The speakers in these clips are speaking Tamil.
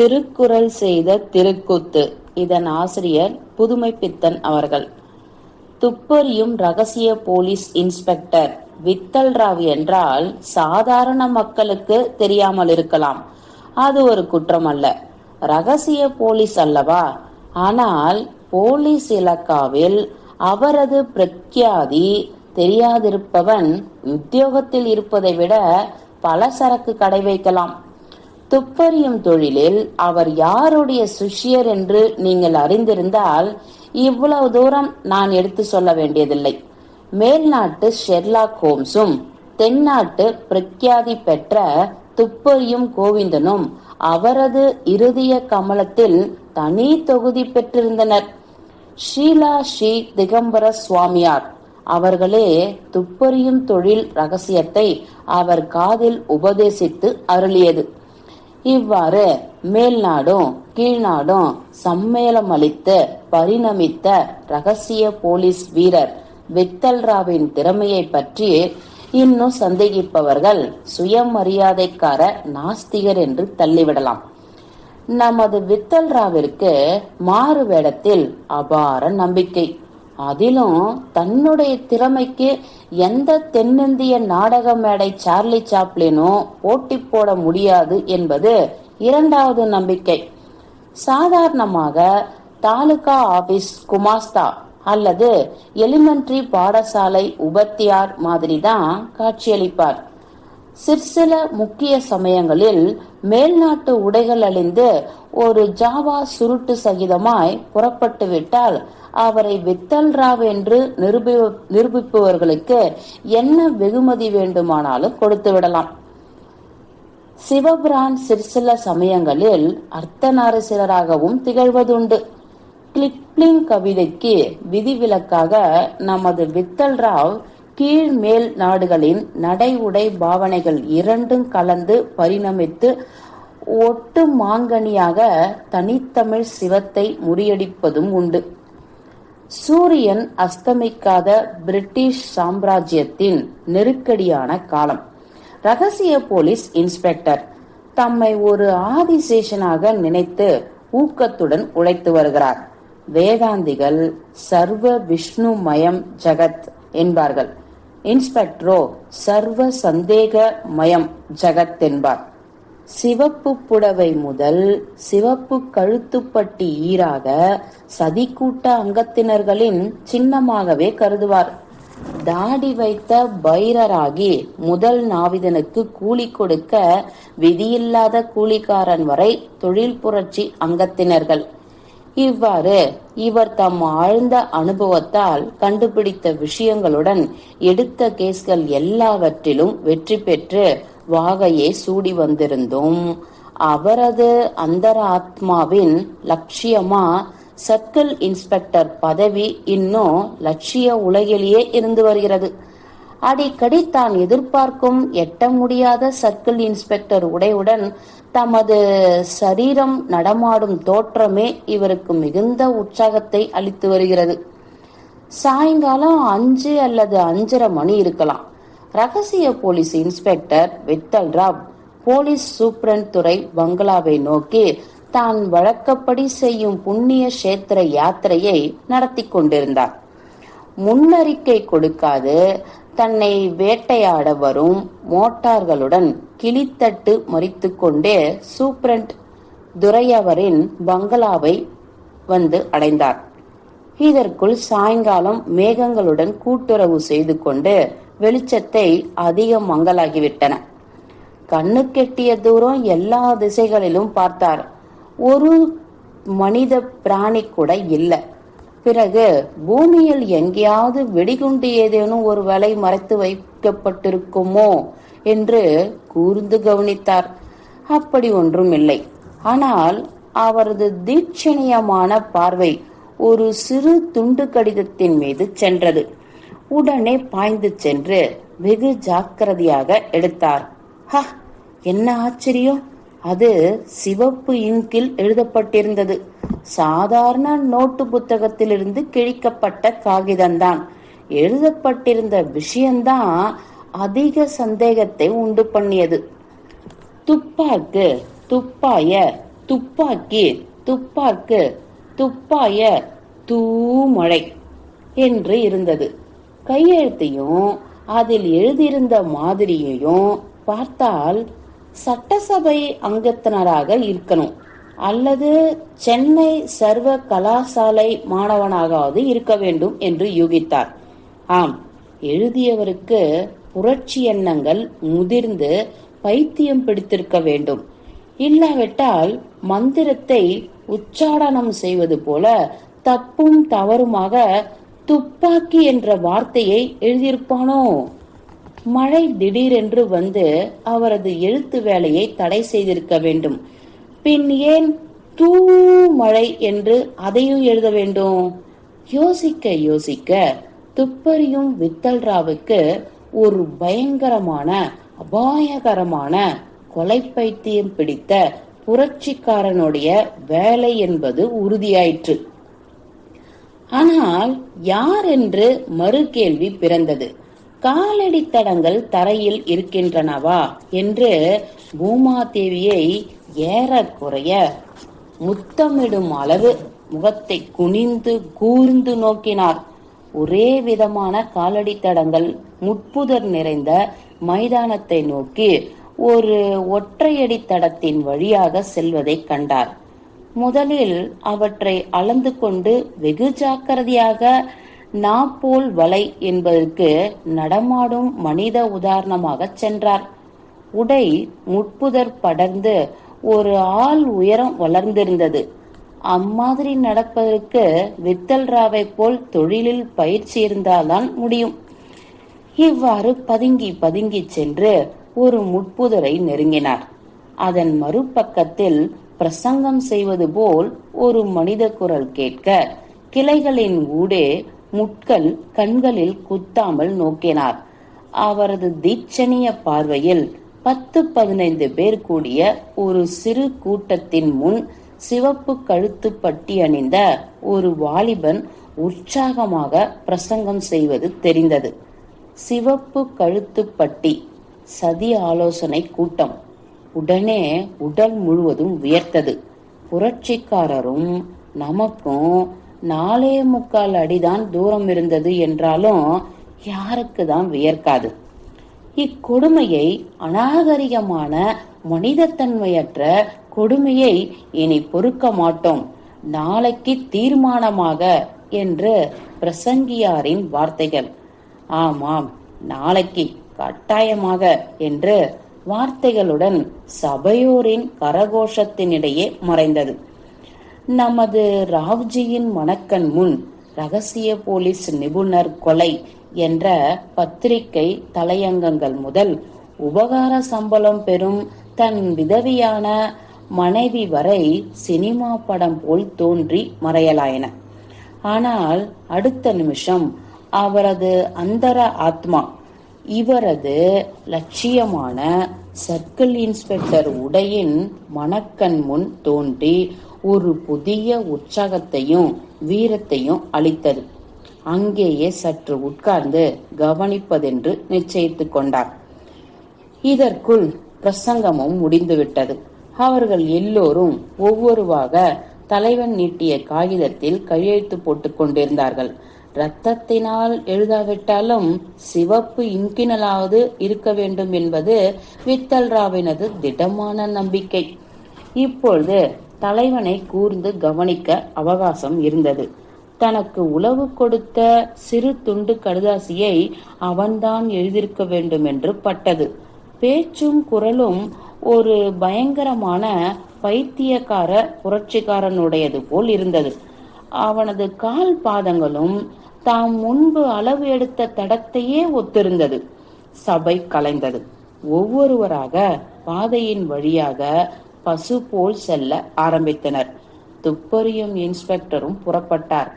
திருக்குறள் செய்த திருக்கூத்து. இதன் ஆசிரியர் புதுமைப்பித்தன் அவர்கள். துப்பறியும் ரகசிய போலீஸ் இன்ஸ்பெக்டர். வித்தல் ராவ் என்றால் சாதாரண மக்களுக்கு தெரியாமல் இருக்கலாம். அது ஒரு குற்றம் அல்ல. ரகசிய போலீஸ் அல்லவா? ஆனால் போலீஸ் இலக்காவில் அவரது பிரக்யாதி தெரியாதிருப்பவன் உத்தியோகத்தில் இருப்பதை விட பல சரக்கு கடை வைக்கலாம். துப்பறியும் தொழிலில் அவர் யாருடைய சுஷியர் என்று நீங்கள் அறிந்திருந்தால் இவ்வளவு தூரம் நான் எடுத்து சொல்ல வேண்டியதில்லை. மேல்நாட்டு ஷெர்லாக் ஹோம்ஸும் தென்னாட்டு பிரக்யாதி பெற்ற துப்பறியும் கோவிந்தனும் அவரது இருதய கமலத்தில் தனி தொகுதி பெற்றிருந்தனர். ஷீலா ஸ்ரீ திகம்பர சுவாமியார் அவர்களே துப்பறியும் தொழில் ரகசியத்தை அவர் காதில் உபதேசித்து அருளியது. இவ்வாறு மேல்நாடும் கீழ்நாடும் சம்மேளமளித்து பரிணமித்த ரகசிய போலீஸ் வீரர் வித்தல்ராவின் திறமையை பற்றி இன்னும் சந்தேகிப்பவர்கள் சுயமரியாதைக்கார நாஸ்திகர் என்று தள்ளிவிடலாம். நமது வித்தல்ராவிற்கு மாறு வேடத்தில் அபார நம்பிக்கை. அதிலும் தன்னுடைய திறமைக்கு எந்த தென்னிந்திய நாடக மேடை சார்லி சாப்ளினும் போட்டி போட முடியாது என்பது இரண்டாவது நம்பிக்கை. சாதாரணமாக தாலுகா ஆபீஸ் குமாஸ்தா அல்லது எலிமெண்டரி பாடசாலை உபத்தியார் மாதிரி தான் காட்சியளிப்பார். சிற்சில முக்கிய சமயங்களில் மேல்நாட்டு உடைகள் அழிந்து ஒரு ஜாவா சுருட்டு சகிதமாய் புறப்பட்டு விட்டால் அவரை வித்தல் ராவ் என்று நிரூபி நிரூபிப்பவர்களுக்கு என்ன வெகுமதி வேண்டுமானாலும் கொடுத்து விடலாம். சிவபிரான் சிற்சில சமயங்களில் அர்த்தநாரசிலராகவும் திகழ்வதுண்டு. கிளிப்ளிங் கவிதைக்கு விதிவிலக்காக நமது வித்தல் ராவ் கீழ் மேல் நாடுகளின் நடை உடை பாவனைகள் இரண்டும் கலந்து பரிணமித்து ஒட்டு மாங்கனியாக தனித்தமிழ் சிவத்தை முறியடிப்பதும் உண்டு. சூரியன் அஸ்தமிக்காத பிரிட்டிஷ் சாம்ராஜ்யத்தின் நெருக்கடியான காலம். ரகசிய போலீஸ் இன்ஸ்பெக்டர் தம்மை ஒரு ஆதிசேஷனாக நினைத்து ஊக்கத்துடன் உழைத்து வருகிறார். வேதாந்திகள் சர்வ விஷ்ணு மயம் ஜகத் என்பார்கள். இன்ஸ்பெக்டரோ சர்வ சந்தேக மயம் ஜகத் என்பார் சிவப்பு புடவை முதல் சிவப்பு கழுத்துப்பட்டி ஈராக சதிக்கூட்ட அங்கத்தினர்களின் சின்னமாகவே கருதுவார். தாடி வைத்த பைரராகி முதல் நாவிதனுக்கு கூலி கொடுக்க விதியில்லாத கூலிக்காரன் வரை தொழில் புரட்சி அங்கத்தினர்கள். இவ்வாறு இவர் தம் ஆழ்ந்த அனுபவத்தால் கண்டுபிடித்த விஷயங்களுடன் எடுத்த கேஸ்கள் எல்லாவற்றிலும் வெற்றி பெற்று வாகையே சூடி வந்திருந்தோம். அவரது அந்தராத்மாவின் லட்சியமா சர்க்கிள் இன்ஸ்பெக்டர் பதவி இன்னும் லட்சிய உலகிலேயே இருந்து வருகிறது. அடிக்கடி தான் எதிர்பார்க்கும் எட்ட முடியாத சர்க்கிள் இன்ஸ்பெக்டர் உடையுடன் தமது சரீரம் நடமாடும் தோற்றமே இவருக்கு மிகுந்த உற்சாகத்தை அளித்து வருகிறது. சாயங்காலம் அஞ்சு அல்லது அஞ்சரை மணி இருக்கலாம். ரகசிய police inspector Vitthal Rao police superintendent துறை பங்களாவை நோக்கி தான் வழக்கப்படி செய்யும் புண்ணிய கஷேத்திர யாத்திரையை நடத்தி கொண்டிருந்தார். முன்னறிக்கை கொடுக்காது தன்னை வேட்டையாட வரும் மோட்டார்களுடன் கிளித்தட்டு மறித்துக்கொண்டே சூப்ரண்ட் துரையவரின் பங்களாவை வந்து அடைந்தார். இதற்குள் சாயங்காலம் மேகங்களுடன் கூட்டுறவு செய்து கொண்டு வெளிச்சத்தை அதிகம் மங்கலாகிவிட்டன கண்ணு கெட்டிய தூரம் எல்லா திசைகளிலும் பார்த்தார். ஒரு மனித பிராணி கூட இல்லை. பிறகு பூமியில் எங்கேயாவது வெடிகுண்டு ஏதேனும் ஒரு வலை மறைத்து வைக்கப்பட்டிருக்குமோ என்று கூர்ந்து கவனித்தார். அப்படி ஒன்றும் இல்லை. ஆனால் அவரது தீட்சணியமான பார்வை ஒரு சிறு துண்டு கடிதத்தின் மீது சென்றது. உடனே பாய்ந்து சென்று வெகு ஜாக்கிரதையாக எடுத்தார். ஹ என்ன ஆச்சரியம்! அது சிவப்பு இங்கில் எழுதப்பட்டிருந்தது. சாதாரண நோட்டு புத்தகத்திலிருந்து கிழிக்கப்பட்ட காகிதம்தான். எழுதப்பட்டிருந்த விஷயம்தான் அதிக சந்தேகத்தை உண்டு பண்ணியது. துப்பாக்கு துப்பாய துப்பாக்கி துப்பாக்கு துப்பாய தூமழை என்று இருந்தது. கையெழுத்தையும் அதில் எழுதியிருந்த மாதிரியையும் பார்த்தால் சட்டசபை அங்கத்தினராக இருக்கணும். அல்லது சென்னை சர்வ கலாசாலை மாணவனாகாவது இருக்க வேண்டும் என்று யூகித்தார். ஆம் எழுதியவருக்கு புரட்சி எண்ணங்கள் முதிர்ந்து பைத்தியம் பிடித்திருக்க வேண்டும். இல்லாவிட்டால் மந்திரத்தை உச்சாடனம் செய்வது போல தப்பும் தவறுமாக துப்பாக்கி என்ற வார்த்தையை எழுதியிருப்பானோ? மழை திடீரென்று வந்து அவரது எழுத்து வேலையை தடை செய்திருக்க வேண்டும். பின் ஏன் தூ மழை என்று அதையும் எழுத வேண்டும்? யோசிக்க யோசிக்க துப்பறியும் வித்தல்ராவுக்கு ஒரு பயங்கரமான அபாயகரமான கொலை பைத்தியம் பிடித்த புரட்சிக்காரனுடைய வேலை என்பது உறுதியாயிற்று. ஆனால் யார் என்று மறு கேள்வி பிறந்தது. காலடி தடங்கள் தரையில் இருக்கின்றனவா என்று பூமாதேவியை ஏறக்குறைய முத்தமிடும் அளவு முகத்தை குனிந்து கூர்ந்து நோக்கினார். ஒரே விதமான காலடி தடங்கள் முட்புதர் நிறைந்த மைதானத்தை நோக்கி ஒரு ஒற்றையடி தடத்தின் வழியாக செல்வதை கண்டார். முதலில் அவற்றை அளந்து கொண்டு வெகு ஜாக்கிரதையாக நாப்போல் வலை என்பதற்கு நடமாடும் மனித உதாரணமாக சென்றார். உடை முட்புதர் படர்ந்து ஒரு ஆள் உயரம் வளர்ந்திருந்தது. அம்மாதிரி நடப்பதற்கு வித்தல் ராவை போல் தொழிலில் பயிற்சி இருந்தால்தான் முடியும். இவ்வாறு பதுங்கி பதுங்கி சென்று ஒரு முட்புதரை நெருங்கினார். அதன் மறுபக்கத்தில் பிரசங்கம் செய்வது போல் ஒரு மனித குரல் கேட்க கிளைகளின் ஊடே முட்கள் கண்களில் குத்தாமல் நோக்கினார். அவரது தீட்சணிய பார்வையில் பத்து பதினைந்து பேர் கூடிய ஒரு சிறு கூட்டத்தின் முன் சிவப்பு கழுத்து பட்டி அணிந்த ஒரு வாலிபன் உற்சாகமாக பிரசங்கம் செய்வது தெரிந்தது. சிவப்பு கழுத்து பட்டி சதி ஆலோசனை கூட்டம். உடனே உடல் முழுவதும் வியர்த்தது. புரட்சிக்காரரும் நமக்கும் நாலே முக்கால் அடிதான் தூரம் இருந்தது என்றாலும் யாருக்கு தான் வியர்க்காது. இக்கொடுமையை அநாகரிகமான மனிதத்தன்மையற்ற கொடுமையை இனி பொறுக்க மாட்டோம். நாளைக்கு தீர்மானமாக என்று பிரசங்கியாரின் வார்த்தைகள். ஆமாம் நாளைக்கு கட்டாயமாக என்று வார்த்தைகளுடன் சபையோரின் கரகோஷத்தினிடையே மறைந்தது. நமது ராவ்ஜியின் மணக்கண் முன் ரகசிய போலீஸ் நிபுணர் கொலை என்ற பத்திரிகை தலையங்கங்கள் முதல் உபகார சம்பளம் பெறும் தன் விதவியான மனைவி வரை சினிமா படம் போல் தோன்றி மறையலாயின. ஆனால் அடுத்த நிமிஷம் அவரது அந்தர ஆத்மா இவரது லட்சியமான சர்க்கிள் இன்ஸ்பெக்டர் உடையின் மணக்கண் முன் தோன்றி ஒரு புதிய உற்சாகத்தையும் வீரத்தையும் அளித்தது. அங்கேயே சற்று உட்கார்ந்து கவனிப்பதென்று நிச்சயித்துக் கொண்டார். இதற்குள் பிரசங்கமும் முடிந்துவிட்டது. அவர்கள் எல்லோரும் ஒவ்வொருவாக தலைவன் நீட்டிய காகிதத்தில் கையெழுத்து போட்டுக் கொண்டிருந்தார்கள். ரத்தத்தினால் எழுதாவிட்டாலும் சிவப்பு இங்கினலாவது இருக்க வேண்டும் என்பது வித்தல் ராவினது திடமான நம்பிக்கை. இப்பொழுது தலைவனை கூர்ந்து கவனிக்க அவகாசம் இருந்தது. தனக்கு உளவு கொடுத்த சிறு துண்டு கடுதாசியை அவன்தான் எழுதியிருக்க வேண்டும் என்று பட்டது. பேச்சும் குரலும் ஒரு பயங்கரமான பைத்தியக்கார புரட்சிக்காரனுடையது போல் இருந்தது. அவனது கால் பாதங்களும் தாம் முன்பு அளவு எடுத்த தடத்தையே ஒத்திருந்தது. சபை கலைந்தது. ஒவ்வொருவராக பாதையின் வழியாக பசு போல் செல்ல ஆரம்பித்தனர். துப்பறியும் இன்ஸ்பெக்டரும் புறப்பட்டார்.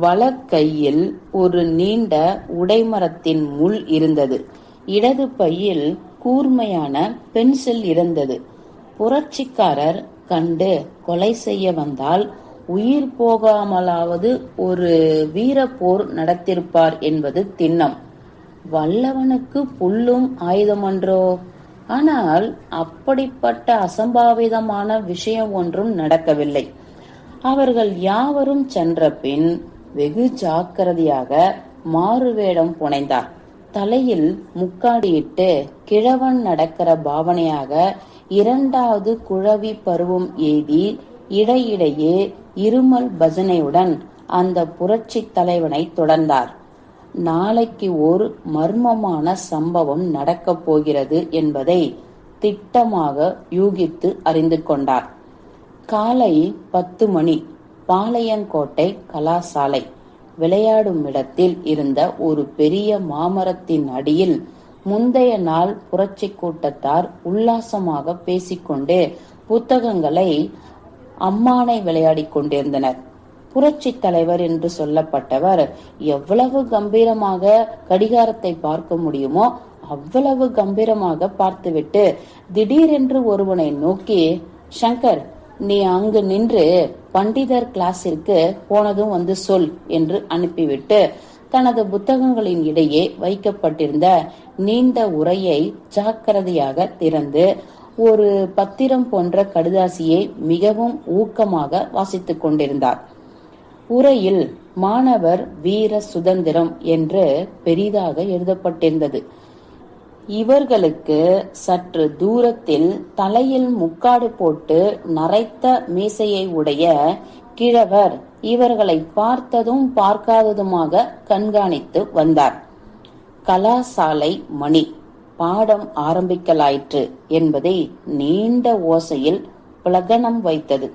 வலக்கையில் ஒரு நீண்ட உடைமரத்தின் முள் இருந்தது. இடது பையில் கூர்மையான பென்சில் இருந்தது. புரட்சிக்காரர் கண்டு கொலை செய்ய வந்தால் உயிர் போகாமலாவது ஒரு வீரப்போர் நடத்திருப்பார் என்பது திண்ணம். வல்லவனுக்கு புல்லும் ஆயுதமன்றோ? ஆனால் அப்படிப்பட்ட அசம்பாவிதமான விஷயம் ஒன்றும் நடக்கவில்லை. அவர்கள் யாவரும் சென்ற பின் வெகு ஜாக்கிரதையாக மாறுவேடம் புனைந்தார். தலையில் முக்காடியிட்டு கிழவன் நடக்கிற பாவனையாக இரண்டாவது குழவி பருவம் எய்தி இடையிடையே இருமல் பஜனையுடன் அந்த புரட்சி தலைவனை தொடர்ந்தார். நாளைக்கு ஒரு மர்மமான சம்பவம் நடக்கப் போகிறது என்பதை திட்டமாக யூகித்து அறிந்து கொண்டார். காலை பத்து மணி. பாளையங்கோட்டை கலாசாலை. விளையாடும் இடத்தில் இருந்த ஒரு பெரிய மாமரத்தின் அடியில் முந்தைய நாள் புரட்சி கூட்டத்தார் உல்லாசமாக பேசிக்கொண்டு புத்தகங்களை அம்மானை விளையாடிக் கொண்டிருந்தனர். புரட்சி தலைவர் என்று சொல்லப்பட்டவர் எவ்வளவு கம்பீரமாக கடிகாரத்தை பார்க்க முடியுமோ அவ்வளவு கம்பீரமாக பார்த்துவிட்டு திடீரென்று ஒருவனை நோக்கி சங்கர் நீ அங்கு நின்று பண்டிதர் கிளாஸிற்கு போனதும் வந்து சொல் என்று அனுப்பிவிட்டு தனது புத்தகங்களின் இடையே வைக்கப்பட்டிருந்த நீண்ட உரையை ஜாக்கிரதையாக திறந்து ஒரு பத்திரம் போன்ற கடுதாசியை மிகவும் ஊக்கமாக வாசித்துக் கொண்டிருந்தார். உரையில் மாணவர் வீர சுதந்திரம் என்று பெரிதாக எழுதப்பட்டிருந்தது. இவர்களுக்கு சற்று தூரத்தில் தலையில் முக்காடு போட்டு நரைத்த மீசையை உடைய கிழவர் இவர்களை பார்த்ததும் பார்க்காததுமாக கண்காணித்து வந்தார். கலாசாலை மணி பாடம் ஆரம்பிக்கலாயிற்று என்பதை நீண்ட ஓசையில் பிளகனம் வைத்தது.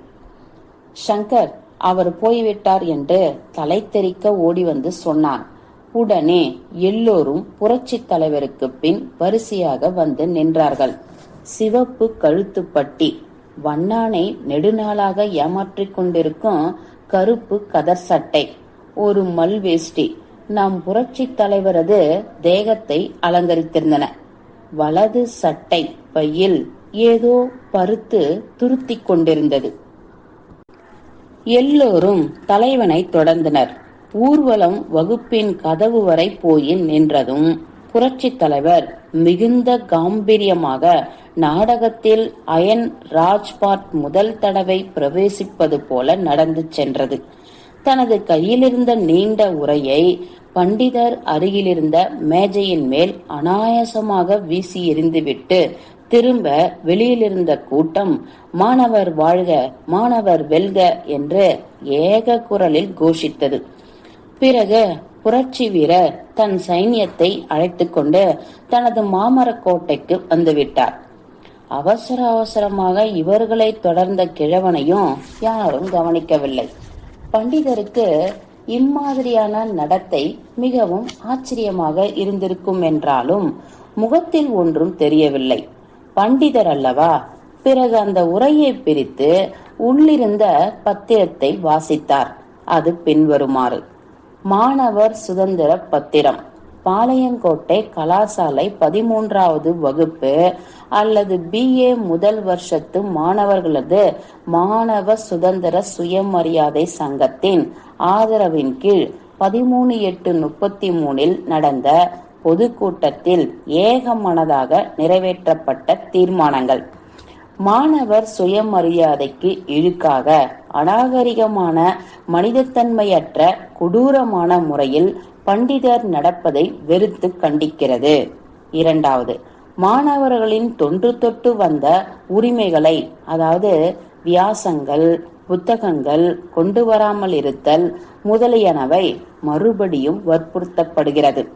சங்கர் அவர் போய்விட்டார் என்று தலை தெறிக்க ஓடி வந்து சொன்னான். உடனே எல்லோரும் புரட்சி தலைவருக்கு பின் வரிசையாக வந்து நின்றார்கள். சிவப்பு கழுத்துப்பட்டி வண்ணானை நெடுநாளாக ஏமாற்றிக் கொண்டிருக்கும் கருப்பு கதர் சட்டை. ஒரு மல்வேஷ்டி நம் புரட்சி தலைவரது தேகத்தை அலங்கரித்திருந்தன. வலது சட்டை பையில் ஏதோ பருத்து துருத்திக் கொண்டிருந்தது. எல்லோரும் தலைவனை தொடர்ந்தனர். ஊர்வலம் வகுப்பின் கதவு வரை போய் நின்றதும் புரட்சி தலைவர் மிகுந்த காம்பீரியமாக நாடகத்தில் அயன் ராஜ்பாட் முதல் தடவை பிரவேசிப்பது போல நடந்து சென்றது. தனது கையிலிருந்த நீண்ட உரையை பண்டிதர் அருகிலிருந்த மேஜையின் மேல் அனாயாசமாக வீசி எறிந்துவிட்டு திரும்ப வெளியிலிருந்த கூட்டம் மாணவர் வாழ்க மாணவர் வெல்க என்று ஏக குரலில் கோஷித்தது. பிறகு புரட்சி வீரர் தன் சைன்யத்தை அழைத்து கொண்டு தனது மாமர கோட்டைக்கு வந்துவிட்டார். அவசர அவசரமாக இவர்களை தொடர்ந்த கிழவனையும் யாரும் கவனிக்கவில்லை. பண்டிதருக்கு இம்மாதிரியான நடத்தை மிகவும் ஆச்சரியமாக இருந்திருக்கும் என்றாலும் முகத்தில் ஒன்றும் தெரியவில்லை. பண்டிதர் அல்லவா? பிறகு அந்த உரையை பிரித்து உள்ளிருந்த பத்திரத்தை வாசித்தார். அது பின்வருமாறு. மாணவர் சுதந்திர பத்திரம். பாளையங்கோட்டை கலாசாலை பதிமூன்றாவது வகுப்பு அல்லது பிஏ முதல் வருஷத்து மாணவர்களது மாணவ சுதந்திர சுயமரியாதை சங்கத்தின் ஆதரவின் கீழ் பதிமூணு எட்டு முப்பத்தி மூணில் நடந்த பொதுக்கூட்டத்தில் ஏகமனதாக நிறைவேற்றப்பட்ட தீர்மானங்கள். மாணவர் சுயமரியாதைக்கு இழுக்காக அநாகரிகமான மனிதத்தன்மையற்ற கொடூரமான முறையில் பண்டிதர் நடப்பதை வெறுத்து கண்டிக்கிறது. இரண்டாவது மாணவர்களின் தொன்று தொட்டு வந்த உரிமைகளை அதாவது வியாசங்கள் புத்தகங்கள் கொண்டு வராமல் இருத்தல் முதலியனவை மறுபடியும் வற்புறுத்தப்படுகிறது.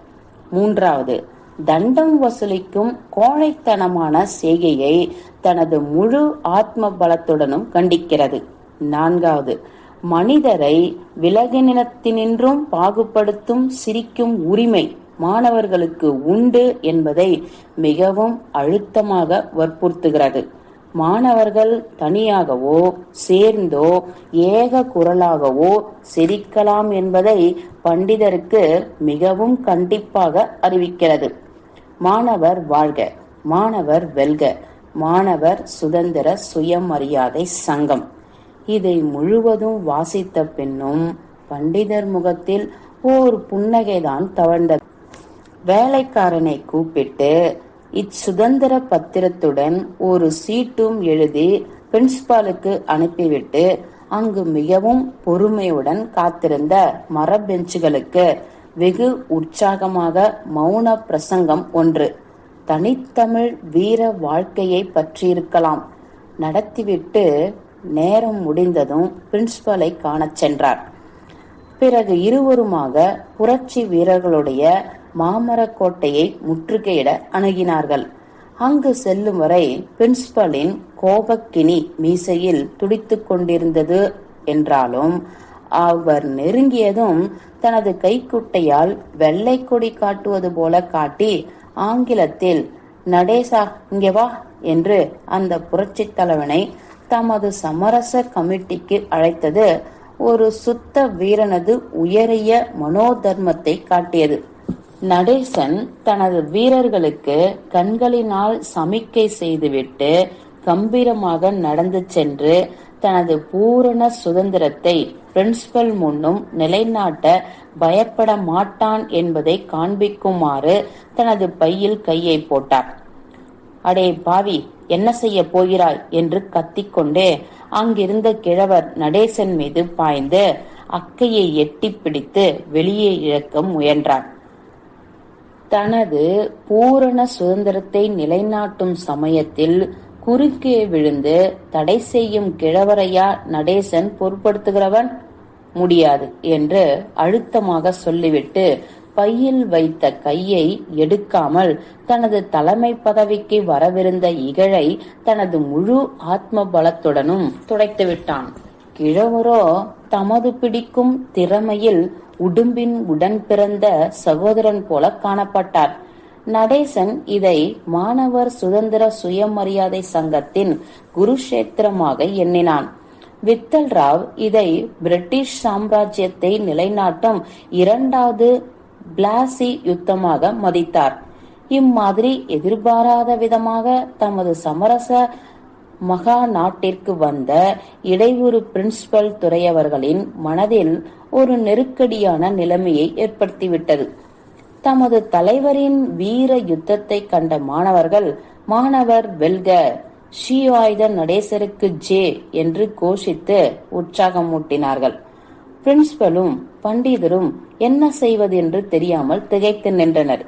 மூன்றாவது தண்டம் வசூலிக்கும் கோழைத்தனமான செய்கையை தனது முழு ஆத்ம பலத்துடனும் கண்டிக்கிறது. நான்காவது மனிதரை விலகினத்தினின்றும் பாகுபடுத்தும் சிரிக்கும் உரிமை மாணவர்களுக்கு உண்டு என்பதை மிகவும் அழுத்தமாக வற்புறுத்துகிறது. மாணவர்கள் தனியாகவோ சேர்ந்தோ ஏக குரலாகவோ சிரிக்கலாம் என்பதை பண்டிதருக்கு மிகவும் கண்டிப்பாக அறிவிக்கிறது. மாணவர் வாழ்க மாணவர் வெல்க மாணவர் சுதந்திர சுயமரியாதை சங்கம். இதை முழுவதும் வாசித்த பின்னும் பண்டிதர் முகத்தில் ஓர் புன்னகைதான் தவழ்ந்தது. வேலைக்காரனை கூப்பிட்டு இச்சுதந்திர பத்திரத்துடன் ஒரு சீட்டும் எழுதி பிரின்சிபாலுக்கு அனுப்பிவிட்டு அங்கு மிகவும் பொறுமையுடன் காத்திருந்த மர பெஞ்சுகளுக்கு வெகு உற்சாகமாக மௌன பிரசங்கம் ஒன்று. தனித்தமிழ் வீர வாழ்க்கையை பற்றியிருக்கலாம். நடத்திவிட்டு நேரம் முடிந்ததும் பிரின்சிபலை காணச் சென்றார். பிறகு இருவருமாக புரட்சி வீரர்களுடைய மாமரக்கோட்டையை முற்றுகையிட அணுகினார்கள். அங்கு செல்லும் வரை பிரின்சிபலின் கோபக்கினி மீசையில் துடித்துக் கொண்டிருந்தது என்றாலும் அவர் நெருங்கியதும் தனது கைக்குட்டையால் வெள்ளை கொடி காட்டுவது போல காட்டி ஆங்கிலத்தில் நடேசா இங்கே வா என்று அந்த புரட்சி தலைவனை தமது சமரச கமிட்டிக்கு அழைத்தது ஒரு சுத்த வீரனது உயரிய மனோதர்மத்தை காட்டியது. நடேசன் தனது வீரர்களுக்கு கண்களினால் சமிக்கை செய்துவிட்டு கம்பீரமாக நடந்து சென்று தனது பூரண சுதந்திரத்தை பிரின்சிபல் முன்னும் நிலைநாட்ட பயப்பட மாட்டான் என்பதை காண்பிக்குமாறு தனது பையில் கையை போட்டார். அடே பாவி என்ன செய்ய போகிறாய்? என்று கத்திக்கொண்டே அங்கிருந்த கிழவர் நடேசன் மீது பாய்ந்து அக்கையை எட்டி பிடித்து வெளியே இழக்க முயன்றார். தனது பூரண சுதந்திரத்தை நிலைநாட்டும் சமயத்தில் குறுக்கே விழுந்து தடை செய்யும் கிழவரையா நடேசன் பொருட்படுத்துகிறவன்? முடியாது என்று அழுத்தமாக சொல்லிவிட்டு பையில் வைத்த கையை எடுக்காமல் தனது தலைமை பதவிக்கு வரவிருந்த இகழை தனது முழு ஆத்ம பலத்துடனும் துடைத்துவிட்டான் கிழவரோ தமது பிடிக்கும் திறமையில் உடும்பின் உடன் பிறந்த சகோதரன் போல காணப்பட்டார். நடேசன் இதை மாணவர் சுதந்திர சுயமரியாதை சங்கத்தின் குருஷேத்திரமாக எண்ணினான். வித்தல் ராவ் இதை பிரிட்டிஷ் சாம்ராஜ்யத்தை நிலைநாட்டும் இரண்டாவது பிளாசி யுத்தமாக மதித்தார். இம்மாதிரி எதிர்பாராத விதமாக தமது சமரச மகா நாட்டிற்கு வந்த இடையூறு பிரின்சிபல் துறையவர்களின் மனதில் ஒரு நெருக்கடியான நிலைமையை ஏற்படுத்திவிட்டது. தமது தலைவரின் வீர யுத்தத்தை கண்ட மாணவர்கள் மாணவர் வெல்க ஷீ ஆயுத நடேசருக்கு ஜே என்று கோஷித்து உற்சாகமூட்டினார்கள். பிரின்சிபலும் பண்டிதரும் என்ன செய்வது என்று தெரியாமல் திகைத்து நின்றனர்.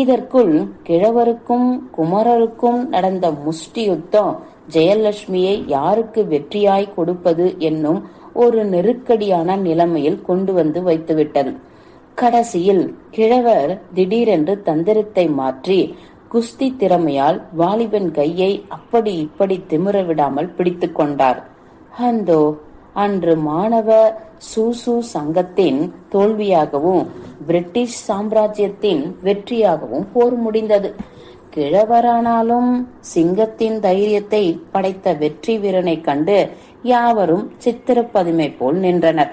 இதற்குள் கிழவருக்கும் குமரருக்கும் நடந்த முஷ்டி யுத்தம் ஜெயலட்சுமியை யாருக்கு வெற்றியாய் கொடுப்பது என்னும் ஒரு நெருக்கடியான நிலைமையில் கொண்டு வந்து வைத்துவிட்டது. கடைசியில் கிழவர் திடீரென்று தந்திரத்தை மாற்றி குஸ்தி திறமையால் வாலிபன் கையை அப்படி இப்படி திமிர விடாமல் பிடித்து கொண்டார். அந்தோ அன்று மாணவ சூசு சங்கத்தின் தோல்வியாகவும் பிரிட்டிஷ் சாம்ராஜ்யத்தின் வெற்றியாகவும் போர் முடிந்தது. கிழவரானாலும் சிங்கத்தின் தைரியத்தை படைத்த வெற்றி வீரனை கண்டு யாவரும் சித்திரப்பதுமை போல் நின்றனர்.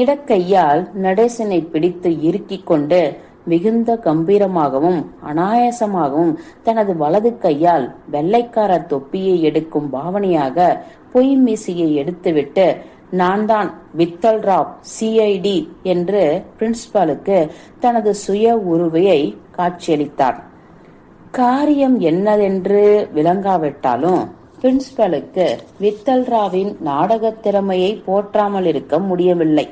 இடக்கையால் நடேசனை பிடித்து இறுக்கிக் கொண்டு மிகுந்த கம்பீரமாகவும் அனாயாசமாகவும் தனது வலது கையால் வெள்ளைக்கார தொப்பியை எடுக்கும் பாவனையாக பொய் மீசியை எடுத்துவிட்டு நான் தான் வித்தல் ராவ் சிஐடி என்று பிரின்சிபாலுக்கு தனது சுய உருவையை காட்சியளித்தார். காரியம் என்னதென்று விளங்காவிட்டாலும் பிரின்சிபலுக்கு வித்தல் ராவின் நாடக திறமையை போற்றாமல் இருக்க முடியவில்லை.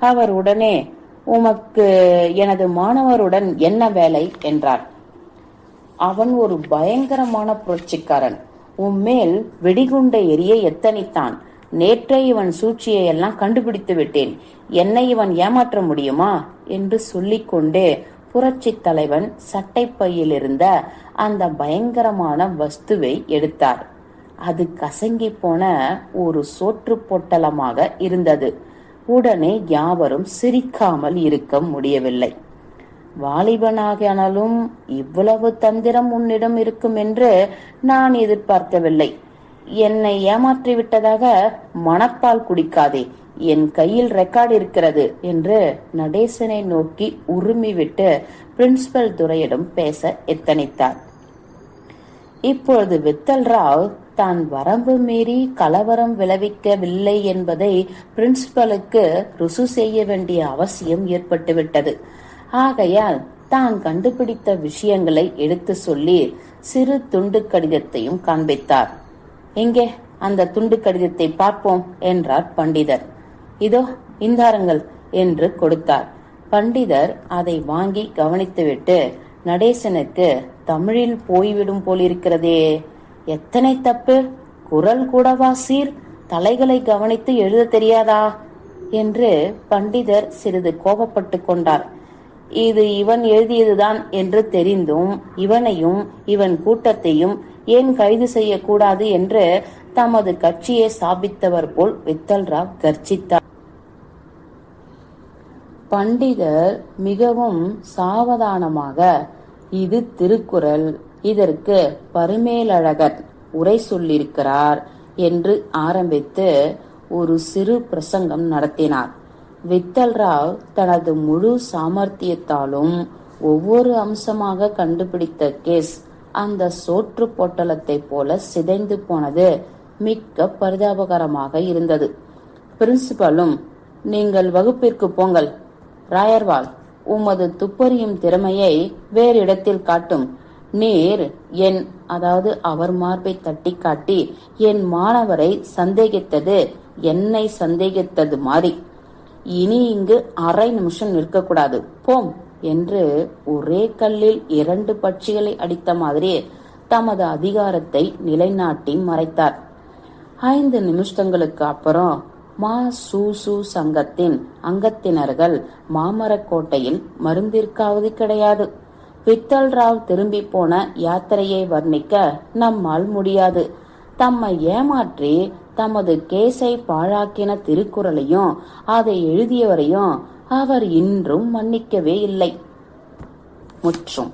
அவர் உடனே உமக்கு எனது மாணவருடன் என்ன வேலை? என்றார். அவன் ஒரு பயங்கரமான புரட்சிக்காரன். உம்மேல் வெடிகுண்டை எரிய எத்தனித்தான். நேற்றே இவன் சூழ்ச்சியை எல்லாம் கண்டுபிடித்து விட்டேன். என்னை இவன் ஏமாற்ற முடியுமா? என்று சொல்லிக்கொண்டே புரட்சி தலைவன் சட்டைப்பையில் இருந்த அந்த பயங்கரமான வஸ்துவை எடுத்தார். அது கசங்கி போன ஒரு சோற்று பொட்டலமாக இருந்தது. உடனே யாவரும் சிரிக்காமல் இருக்க முடியவில்லை. வாலிபனாகினாலும் இவ்வளவு தந்திரம் உன்னிடம் இருக்கும் என்று நான் எதிர்பார்க்கவில்லை. என்னை ஏமாற்றி விட்டதாக மணப்பால் குடிக்காதே என் கையில் ரெக்கார்டு இருக்கிறது என்று நடேசனை நோக்கி உருமிவிட்டு பிரின்சிபல் துறையிடம் பேச எத்தனித்தார். இப்பொழுது வித்தல் ராவ் தான் வரம்பு மீறி கலவரம் விளைவிக்கவில்லை என்பதை பிரின்சிபலுக்கு ருசு செய்ய வேண்டிய அவசியம் ஏற்பட்டுவிட்டது. ஆகையால் தான் கண்டுபிடித்த விஷயங்களை எடுத்து சொல்லி சிறு துண்டு கடிதத்தையும் காண்பித்தார். எங்கே அந்த துண்டு கடிதத்தை பார்ப்போம் என்றார் பண்டிதர். இதோ இந்தாருங்கள் என்று கொடுத்தார். பண்டிதர் அதை வாங்கி கவனித்துவிட்டு நடேசனுக்கு தமிழில் போய்விடும் போலிருக்கிறதே எத்தனை தப்பு? குரல் கூடவா சீர்? தலைகளை கவனித்து எழுத தெரியாதா? என்று பண்டிதர் சிறிது கோபப்பட்டு கொண்டார். இது இவன் எழுதியதுதான் என்று தெரிந்தும் இவனையும் இவன் கூட்டத்தையும் ஏன் கைது செய்யக்கூடாது என்று தமது கட்சியை ஸ்தாபித்தவர் போல் வித்தல்ராவ் கர்ஜித்தார். பண்டிதர் மிகவும் சாவதானமாக இது திருக்குறள். இதற்கு பருமேலழகர் உரை சொல்லியிருக்கிறார் என்று ஆரம்பித்து ஒரு சிறு பிரசங்கம் நடத்தினார். வித்தல்ராவ் தனது முழு சாமர்த்தியத்தாலும் ஒவ்வொரு அம்சமாக கண்டுபிடித்த கேஸ் அந்த சோற்று பொட்டலத்தை போல சிதைந்து போனது மிக்க பரிதாபகரமாக இருந்தது. பிரின்சிபலும் நீங்கள் வகுப்பிற்கு போங்கள். ராயர்வால் உமது துப்பறியும் திறமையை வேறு இடத்தில் காட்டும். நீர் என் அதாவது அவர் மார்பை தட்டி காட்டி என் மாணவரை சந்தேகித்தது என்னை சந்தேகித்தது மாதிரி இனி இங்கு அரை நிமிஷம் நிற்கக்கூடாது. போம் என்று ஒரே கல்லில் இரண்டு பட்சிகளை அடித்த மாதிரி தமது அதிகாரத்தை நிலைநாட்டி மறைத்தார். ஐந்து நிமிஷங்களுக்கு அப்புறம் மா சூசு சங்கத்தின் அங்கத்தினர்கள் மாமரக்கோட்டையில் மருந்திற்காவது கிடையாது. வித்தல் ராவ் திரும்பி போன யாத்திரையை வர்ணிக்க நம்மால் முடியாது. தம்மை ஏமாற்றி தமது கேஸை பாழாக்கின திருக்குறளையும் அதை எழுதியவரையும் அவர் இன்றும் மன்னிக்கவே இல்லை. முற்றும்.